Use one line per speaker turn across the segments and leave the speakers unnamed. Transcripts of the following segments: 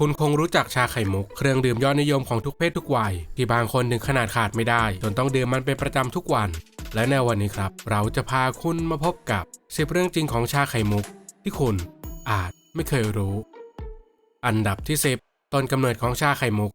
คุณคงรู้จักชาไข่มุก เครื่องดื่มยอดนิยมของทุกเพศทุกวัย ที่บางคนถึงขนาดขาดไม่ได้ จนต้องดื่มมันเป็นประจำทุกวัน และในวันนี้ครับ เราจะพาคุณมาพบกับสิบเรื่องจริงของชาไข่มุก ที่คุณอาจไม่เคยรู้ อันดับที่ 10 ต้นกำเนิดของชาไข่มุก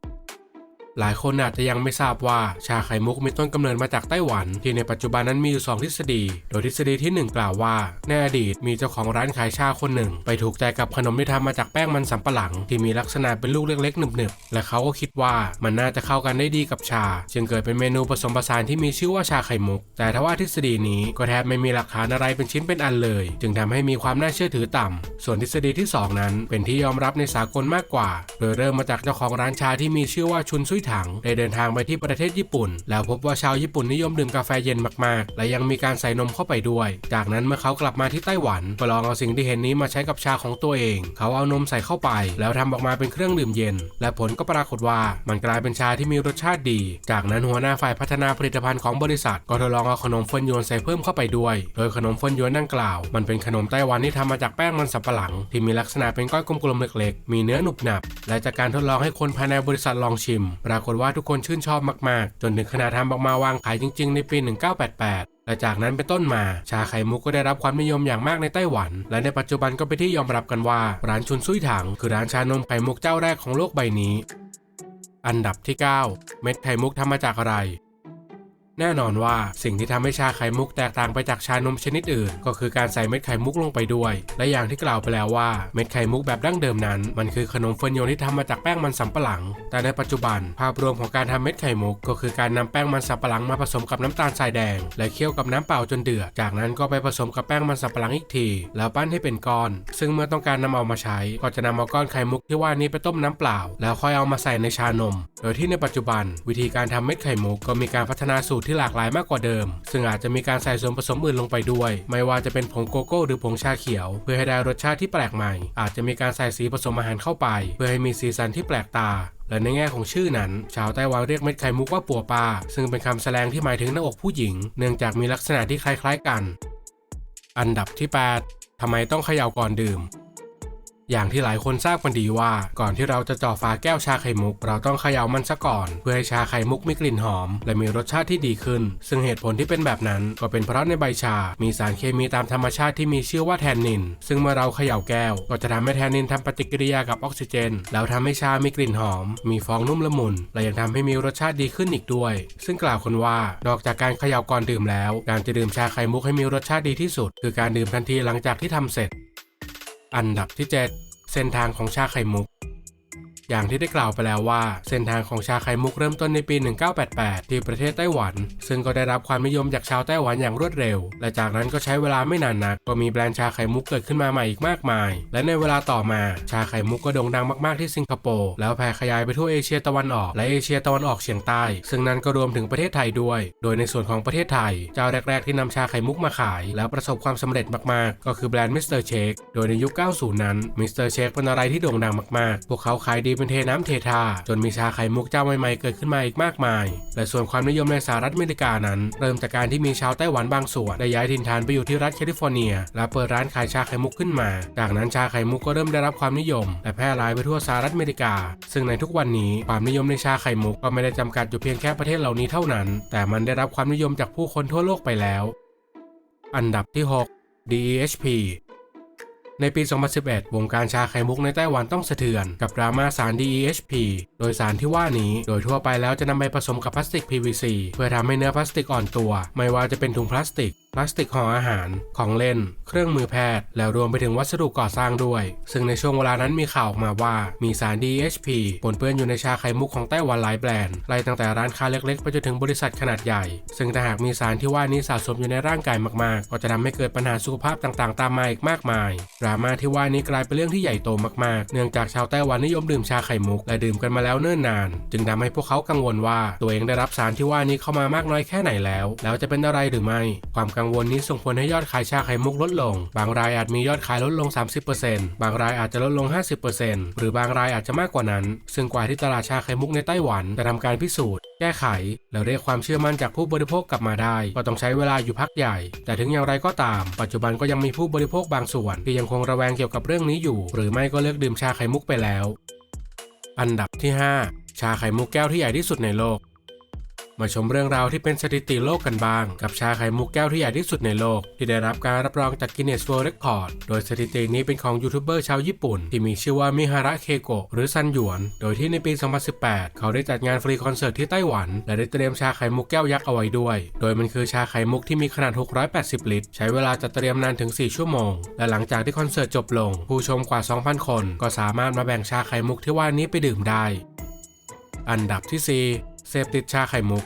หลายคนอาจจะยังไม่ทราบว่าชาไข่มุกมีต้นกำเนิดมาจากไต้หวัน ที่ในปัจจุบันนั้นมีอยู่ 2 ทฤษฎี โดยทฤษฎีที่ 1 กล่าวว่า ในอดีตมีเจ้าของร้านขายชาคนหนึ่ง ไปถูกใจกับขนมที่ทำมาจากแป้งมันสำปะหลัง ที่มีลักษณะเป็นลูกเล็กๆหนึบๆ และเขาก็คิดว่ามันน่าจะเข้ากันได้ดีกับชา จึงเกิดเป็นเมนูผสมผสานที่มีชื่อว่าชาไข่มุก แต่ทว่าทฤษฎีนี้ก็แทบไม่มีหลักฐานอะไรเป็นชิ้นเป็นอันเลย จึงทำให้มีความน่าเชื่อถือต่ำส่วนทฤษฎีที่สองนั้น เป็นที่ยอมรับในสากลมากกว่า โดยเริ่มมาจากเจ้าของร้านชาที่มีชื่อว่าชุนซุยถัง ได้เดินทางไปที่ประเทศญี่ปุ่น แล้วพบว่าชาวญี่ปุ่นนิยมดื่มกาแฟเย็นมากๆ และยังมีการใส่นมเข้าไปด้วย จากนั้นเมื่อเขากลับมาที่ไต้หวันก็ลองเอาสิ่งที่เห็นนี้มาใช้กับชาของตัวเอง เขาเอานมใส่เข้าไป แล้วทำออกมาเป็นเครื่องดื่มเย็น และผลก็ปรากฏว่ามันกลายเป็นชาที่มีรสชาติดี จากนั้นหัวหน้าฝ่ายพัฒนาผลิตภัณฑ์ของบริษัท ก็ทดลองเอาขนมเฟินยวนใส่เพิ่มเข้าไปด้วย โดยขนมเฟินยวนดังกล่าว มันเป็นขนมไต้หวันที่ทำมาจากแป้งมันสำปะหลัง ที่มีลักษณะเป็นก้อนกลมๆเล็กๆ มีเนื้อหนุบหนับ และจากการทดลองให้คนภายในบริษัทลองชิมปรากฏว่าทุกคนชื่นชอบมากๆ จนถึงขนาดทำออกมาวางขายจริง ๆ ในปี 1988และจากนั้นเป็นต้นมาชาไข่มุกก็ได้รับความนิยมอย่างมากในไต้หวัน และในปัจจุบันก็เป็นที่ยอมรับกันว่า ร้านชุนซุยถัง คือร้านชานมไข่มุกเจ้าแรกของโลกใบนี้ อันดับที่ 9 เม็ดไข่มุกทำมาจากอะไร แน่นอนว่าสิ่งที่ทำให้ชาไข่มุกแตกต่างไปจากชานมชนิดอื่น ก็คือการใส่เม็ดไข่มุกลงไปด้วย และอย่างที่กล่าวไปแล้วว่าเม็ดไข่มุกแบบดั้งเดิมนั้น มันคือขนมเฟิร์นโยนที่ทำมาจากแป้งมันสำปะหลัง แต่ในปัจจุบัน ภาพรวมของการทำเม็ดไข่มุก ก็คือการนำแป้งมันสำปะหลังมาผสมกับน้ำตาลทรายแดง และเคี่ยวกับน้ำเปล่าจนเดือด จากนั้นก็ไปผสมกับแป้งมันสำปะหลังอีกที แล้วปั้นให้เป็นก้อน ซึ่งเมื่อต้องการนำเอามาใช้ ก็จะนำเอาก้อนไข่มุกที่ว่านี้ไปต้มน้ำเปล่า แล้วค่อยเอามาใส่ในชานม โดยที่ในปัจจุบัน วิธีการทำเม็ดไข่มุกก็มีการพัฒนาสูตรที่หลากหลายมากกว่าเดิม ซึ่งอาจจะมีการใส่ส่วนผสมอื่นลงไปด้วย ไม่ว่าจะเป็นผงโกโก้หรือผงชาเขียว เพื่อให้ได้รสชาติที่แปลกใหม่ อาจจะมีการใส่สีผสมอาหารเข้าไป เพื่อให้มีสีสันที่แปลกตาและในแง่ของชื่อนั้น ชาวไต้หวันเรียกเม็ดไข่มุกว่าปัวปลาซึ่งเป็นคำแสดงที่หมายถึงหน้าอกผู้หญิง เนื่องจากมีลักษณะที่คล้ายๆกัน อันดับที่ 8ทำไมต้องเขย่าก่อนดื่ม อย่างที่หลายคนทราบกันดีว่าก่อนที่เราจะจ่อฝาแก้วชาไข่มุก เราต้องเขย่ามันซะก่อน เพื่อให้ชาไข่มุกมีกลิ่นหอม และมีรสชาติที่ดีขึ้น ซึ่งเหตุผลที่เป็นแบบนั้นก็เป็นเพราะในใบชา มีสารเคมีตามธรรมชาติที่มีชื่อว่าแทนนิน ซึ่งเมื่อเราเขย่าแก้ว ก็จะทำให้แทนนินทำปฏิกิริยากับออกซิเจน แล้วทำให้ชามีกลิ่นหอม มีฟองนุ่มละมุน และยังทำให้มีรสชาติดีขึ้นอีกด้วย ซึ่งกล่าวคนว่านอกจากการเขย่าก่อนดื่มแล้ว การจะดื่มชาไข่มุกให้มีรสชาติดีที่สุด คือการดื่มทันทีหลังจากที่ทำเสร็จ อันดับที่ 7 เส้นทางของชาไข่มุก อย่างที่ได้กล่าวไปแล้วว่า เส้นทางของชาไข่มุกเริ่มต้นในปี 1988 ที่ประเทศไต้หวัน ซึ่งก็ได้รับความนิยมจากชาวไต้หวันอย่างรวดเร็ว และจากนั้นก็ใช้เวลาไม่นานนัก ก็มีแบรนด์ชาไข่มุกเกิดขึ้นมาใหม่อีกมากมาย และในเวลาต่อมา ชาไข่มุกก็โด่งดังมากๆที่สิงคโปร์ แล้วแผ่ขยายไปทั่วเอเชียตะวันออก และเอเชียตะวันออกเฉียงใต้ ซึ่งนั่นก็รวมถึงประเทศไทยด้วย โดยในส่วนของประเทศไทย เจ้าแรก ๆ ที่นำชาไข่มุกมาขาย แล้วประสบความสำเร็จมากๆ ก็คือแบรนด์มิสเตอร์เชคโดยในยุค 90 นั้นมิสเตอร์เชคเป็นอะไรที่โด่งดังมากๆ พวกเขาขายดีเป็นเทน้ำเททา จนมีชาไข่มุกเจ้าใหม่ๆเกิดขึ้นมาอีกมากมาย และส่วนความนิยมในสหรัฐอเมริกานั้น เริ่มจากการที่มีชาวไต้หวันบางส่วนได้ย้ายถิ่นฐานไปอยู่ที่รัฐแคลิฟอร์เนีย และเปิดร้านขายชาไข่มุกขึ้นมา จากนั้นชาไข่มุกก็เริ่มได้รับความนิยม และแพร่หลายไปทั่วสหรัฐอเมริกา ซึ่งในทุกวันนี้ความนิยมในชาไข่มุกก็ไม่ได้จำกัดอยู่เพียงแค่ประเทศเหล่านี้เท่านั้น แต่มันได้รับความนิยมจากผู้คนทั่วโลกไปแล้ว อันดับที่ 6 DEHP ในปี 2011 วงการชาไข่มุกในไต้หวันต้องสะเทือน กับดราม่าสาร DEHP โดยสารที่ว่านี้โดยทั่วไปแล้วจะนำไปผสมกับพลาสติก PVC เพื่อทำให้เนื้อพลาสติกอ่อนตัว ไม่ว่าจะเป็นถุงพลาสติก พลาสติกห่ออาหาร ของเล่น เครื่องมือแพทย์ แล้วรวมไปถึงวัสดุก่อสร้างด้วย ซึ่งในช่วงเวลานั้นมีข่าวออกมาว่า มีสาร DHP ปนเปื้อนอยู่ในชาไข่มุกของไต้หวันหลายแบรนด์ ไล่ตั้งแต่ร้านค้าเล็กๆ ไปจนถึงบริษัทขนาดใหญ่ ซึ่งถ้าหากมีสารที่ว่านี้สะสมอยู่ในร่างกายมากๆ ก็จะทำให้เกิดปัญหาสุขภาพต่างๆ ตามมาอีกมากมาย ดราม่าที่ว่านี้กลายเป็นเรื่องที่ใหญ่โตมากๆ เนื่องจากชาวไต้หวันนิยมดื่มชาไข่มุกและดื่มกันมาแล้วเนิ่นนาน จึงทำให้พวกเขากังวลว่า ตัวเองได้รับสารที่ว่านี้เข้ามามากน้อยแค่ไหนแล้ว แล้วจะเป็นอะไรหรือไม่ ความกังวลนี้ส่งผลให้ยอดขายชาไข่มุกลดลง บางรายอาจมียอดขายลดลง 30%บางรายอาจจะลดลง 50%หรือบางรายอาจจะมากกว่านั้น ซึ่งกว่าที่ตลาดชาไข่มุกในไต้หวันจะทำการพิสูจน์แก้ไขและเรียกความเชื่อมั่นจากผู้บริโภคกลับมาได้ ก็ต้องใช้เวลาอยู่พักใหญ่ แต่ถึงอย่างไรก็ตาม ปัจจุบันก็ยังมีผู้บริโภคบางส่วน ที่ยังคงระแวงเกี่ยวกับเรื่องนี้อยู่ หรือไม่ก็เลิกดื่มชาไข่มุกไปแล้ว อันดับที่ 5 ชาไข่มุกแก้วที่ใหญ่ที่สุดในโลก มาชมเรื่องราวที่เป็นสถิติโลกกันบ้าง กับชาไข่มุกแก้วที่ใหญ่ที่สุดในโลก ที่ได้รับการรับรองจาก Guinness World Record โดยสถิตินี้เป็นของยูทูบเบอร์ชาวญี่ปุ่น ที่มีชื่อว่ามิฮาระเคโกะหรือซันหยวน โดยที่ในปี 2018 เขาได้จัดงานฟรีคอนเสิร์ตที่ไต้หวัน และได้เตรียมชาไข่มุกแก้วยักษ์เอาไว้ด้วย โดยมันคือชาไข่มุกที่มีขนาด 680 ลิตร ใช้เวลาจัดเตรียมนานถึง 4 ชั่วโมง และหลังจากที่คอนเสิร์ตจบลง ผู้ชมกว่า 2,000 คน ก็สามารถมาแบ่งชาไข่มุกที่ว่านี้ไปดื่มได้ อันดับที่4 เสพติดชาไข่มุก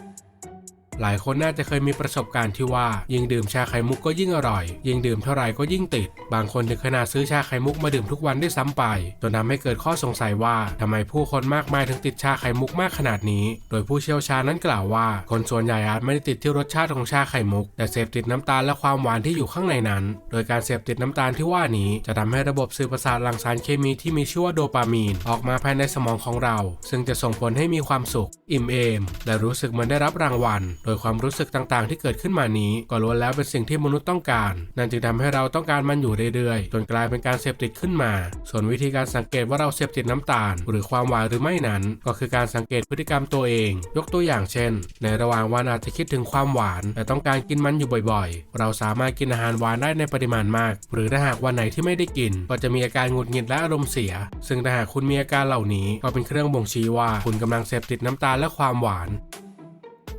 หลายคนน่าจะเคยมีประสบการณ์ที่ว่า ยิ่งดื่มชาไข่มุกก็ยิ่งอร่อย ยิ่งดื่มเท่าไหร่ก็ยิ่งติด บางคนถึงขนาดซื้อชาไข่มุกมาดื่มทุกวันได้ซ้ำไปจนทำให้เกิดข้อสงสัยว่าทำไมผู้คนมากมายถึงติดชาไข่มุกมากขนาดนี้ โดยผู้เชี่ยวชาญนั้นกล่าวว่า คนส่วนใหญ่อาจไม่ได้ติดที่รสชาติของชาไข่มุก แต่เสพติดน้ำตาลและความหวานที่อยู่ข้างในนั้น โดยการเสพติดน้ำตาลที่ว่านี้ จะทำให้ระบบสื่อประสาทหลั่งสารเคมีที่มีชื่อว่าโดปามีน ออกมาภายในสมองของเรา ซึ่งจะส่งผลให้มีความสุข อิ่มเอม และรู้สึกเหมือนได้รับรางวัลโดยความรู้สึกต่างๆ ที่เกิดขึ้นมานี้ก็ล้วนแล้วเป็นสิ่งที่มนุษย์ต้องการ นั่นจึงทำให้เราต้องการมันอยู่เรื่อยๆ จนกลายเป็นการเสพติดขึ้นมา ส่วนวิธีการสังเกตว่าเราเสพติดน้ำตาล หรือความหวานหรือไม่นั้น ก็คือการสังเกตพฤติกรรมตัวเอง ยกตัวอย่างเช่น ในระหว่างวันอาจจะคิดถึงความหวาน แต่ต้องการกินมันอยู่บ่อยๆ เราสามารถกินอาหารหวานได้ในปริมาณมาก หรือถ้าหากวันไหนที่ไม่ได้กิน ก็จะมีอาการหงุดหงิดและอารมณ์เสีย ซึ่งถ้าหากคุณมีอาการเหล่านี้ก็เป็นเครื่องบ่งชี้ว่าคุณกำลังเสพติดน้ำตาลและความหวาน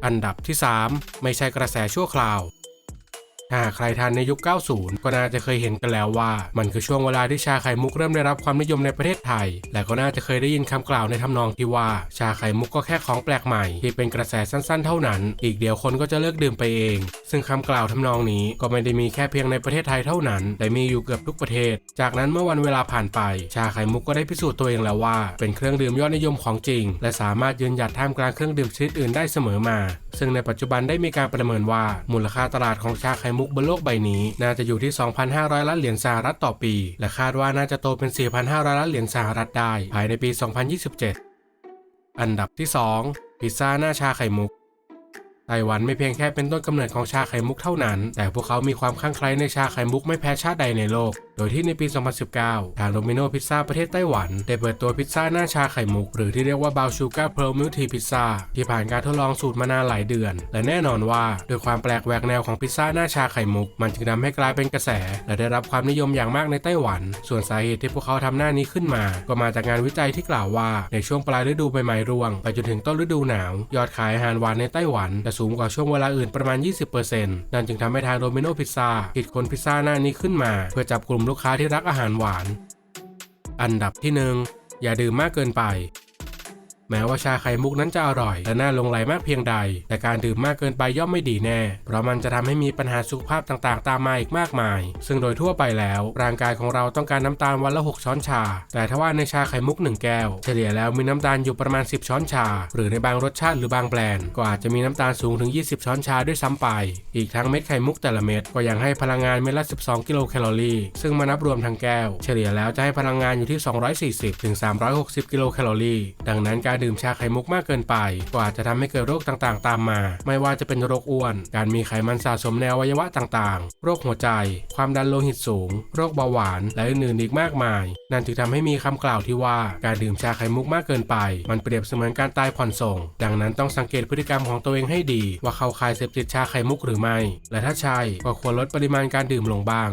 อันดับที่ 3 ไม่ใช่กระแสชั่วคราว หากใครทันในยุค 90 ก็น่าจะเคยเห็นกันแล้วว่า มันคือช่วงเวลาที่ชาไข่มุกเริ่มได้รับความนิยมในประเทศไทย และก็น่าจะเคยได้ยินคำกล่าวในทำนองที่ว่า ชาไข่มุกก็แค่ของแปลกใหม่ ที่เป็นกระแสสั้นๆ เท่านั้น อีกเดียวคนก็จะเลิกดื่มไปเอง ซึ่งคำกล่าวทำนองนี้ก็ไม่ได้มีแค่เพียงในประเทศไทยเท่านั้น แต่มีอยู่เกือบทุกประเทศ จากนั้นเมื่อวันเวลาผ่านไป ชาไข่มุกก็ได้พิสูจน์ตัวเองแล้วว่า เป็นเครื่องดื่มยอดนิยมของจริง และสามารถยืนหยัดท่ามกลางเครื่องดื่มชนิดอื่นได้เสมอมา ซึ่งในปัจจุบันได้มีการประเมินว่ามูลค่าตลาดของชาไข่มุกบนโลกใบนี้ น่าจะอยู่ที่ 2,500 ล้านเหรียญสหรัฐต่อปี และคาดว่าน่าจะโตเป็น 4,500 ล้านเหรียญสหรัฐได้ ภายในปี 2027 อันดับที่ 2 พิซซ่าหน้าชาไข่มุก ไต้หวันไม่เพียงแค่เป็นต้นกำเนิดของชาไข่มุกเท่านั้น แต่พวกเขามีความคลั่งไคล้ในชาไข่มุกไม่แพ้ชาติใดในโลก โดยที่ในปี 2019 ทางโดมิโนพิซซ่าประเทศไต้หวัน ได้เปิดตัวพิซซ่าหน้าชาไข่มุก หรือที่เรียกว่าบาวชูการ์เพลมิลทีพิซซ่าที่ผ่านการทดลองสูตรมานานหลายเดือน และแน่นอนว่าด้วยความแปลกแหวกแนวของพิซซ่าหน้าชาไข่มุก มันจึงทำให้กลายเป็นกระแส และได้รับความนิยมอย่างมากในไต้หวัน ส่วนสาเหตุที่พวกเขาทำหน้านี้ขึ้นมา ก็มาจากงานวิจัยที่กล่าวว่าในช่วงปลายฤดูใบไม้ร่วง ไปจนถึงต้นฤดูหนาว ยอดขายอาหารหวานในไต้หวันจะสูงกว่าช่วงเวลาอื่นประมาณ 20%นั่นจึงทำให้ทางโดมิโนพิซซ่าคิดค้นพิซซ่าหน้านี้ขึ้นมา เพื่อจับกลุ่มลูกค้าที่รักอาหารหวาน อันดับที่หนึ่งอย่าดื่มมากเกินไป แม้ว่าชาไข่มุกนั้นจะอร่อย และน่าลงไหลมากเพียงใด แต่การดื่มมากเกินไปย่อมไม่ดีแน่ เพราะมันจะทำให้มีปัญหาสุขภาพต่างๆ ตามมาอีกมากมาย ซึ่งโดยทั่วไปแล้ว ร่างกายของเราต้องการน้ำตาลวันละ 6 ช้อนชา แต่ถ้าว่าในชาไข่มุก 1 แก้ว เฉลี่ยแล้วมีน้ำตาลอยู่ประมาณ 10 ช้อนชา หรือในบางรสชาติหรือบางแบรนด์ก็อาจจะมีน้ำตาลสูงถึง 20 ช้อนชาด้วยซ้ำไป อีกทั้งเม็ดไข่มุกแต่ละเม็ดก็ยังให้พลังงานเม็ดละ 12 กิโลแคลอรี่ ซึ่งมานับรวมทั้งแก้ว เฉลี่ยแล้วจะให้พลังงานอยู่ที่ 240-360 กิโลแคลอรี่ ดังนั้นการการดื่มชาไข่มุกมากเกินไป ก็อาจจะทำให้เกิดโรคต่างๆ ตามมา ไม่ว่าจะเป็นโรคอ้วน การมีไขมันสะสมในอวัยวะต่างๆ โรคหัวใจ ความดันโลหิตสูง โรคเบาหวาน และอื่นๆอีกมากมาย นั่นจึงทำให้มีคำกล่าวที่ว่าการดื่มชาไข่มุกมากเกินไป มันเปรียบเสมือนการตายผ่อนส่ง ดังนั้นต้องสังเกตพฤติกรรมของตัวเองให้ดี ว่าเขาขายเสพติดชาไข่มุกหรือไม่ และถ้าใช่ก็ควรลดปริมาณการดื่มลงบ้าง